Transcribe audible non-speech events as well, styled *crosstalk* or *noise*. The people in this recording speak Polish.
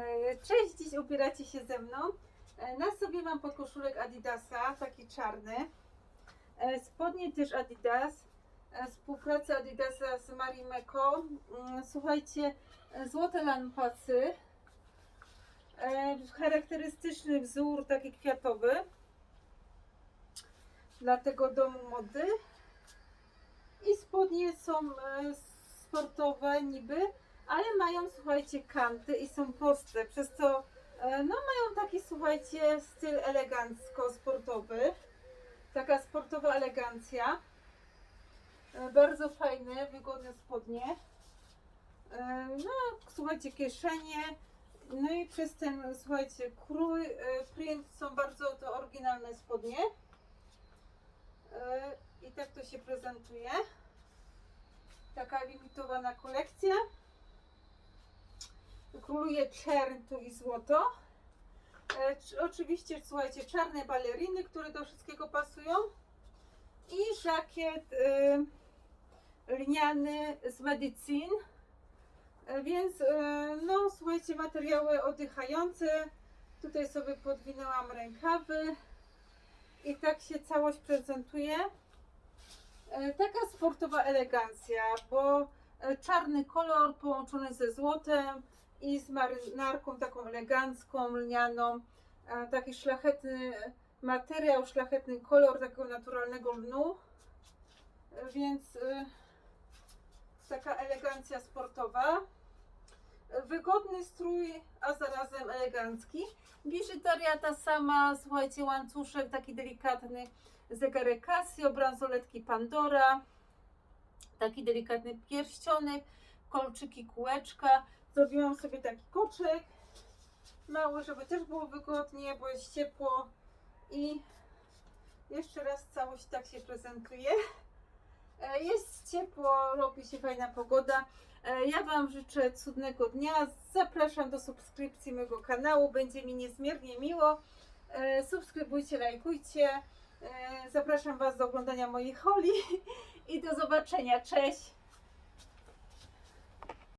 E, Cześć, dziś ubieracie się ze mną. E, Na sobie mam podkoszulek Adidasa, taki czarny. E, Spodnie też Adidas. Współpraca Adidasa z Marimeko. Mm, Słuchajcie, złote lampasy. E, Charakterystyczny wzór taki kwiatowy. Dla tego domu mody. I spodnie są sportowe niby, ale mają, słuchajcie, kanty i są proste, przez co e, no mają taki, słuchajcie, styl elegancko sportowy. Taka sportowa elegancja. E, Bardzo fajne, wygodne spodnie. E, No, słuchajcie, kieszenie. No i przez ten, słuchajcie, krój, print są bardzo to oryginalne spodnie. I tak to się prezentuje. Taka limitowana kolekcja. Króluje czern tu i złoto. E, oczywiście, słuchajcie, czarne baleriny, które do wszystkiego pasują. I żakiet e, lniany z Medicine. E, więc, e, no, słuchajcie, materiały oddychające. Tutaj sobie podwinęłam rękawy. I tak się całość prezentuje. E, Taka sportowa elegancja, bo e, czarny kolor połączony ze złotem i z marynarką taką elegancką, lnianą, e, taki szlachetny materiał, szlachetny kolor takiego naturalnego lnu, E, więc e, taka elegancja sportowa. Wygodny strój, a zarazem elegancki. Biżuteria ta sama, słuchajcie, łańcuszek taki delikatny, zegarek Casio, bransoletki Pandora, taki delikatny pierścionek, kolczyki, kółeczka. Zrobiłam sobie taki koczek mały, żeby też było wygodnie, bo jest ciepło i jeszcze raz całość tak się prezentuje. E, Jest ciepło, robi się fajna pogoda. E, Ja Wam życzę cudnego dnia. Zapraszam do subskrypcji mojego kanału. Będzie mi niezmiernie miło. E, Subskrybujcie, lajkujcie. Zapraszam Was do oglądania moich holi *laughs* i do zobaczenia. Cześć!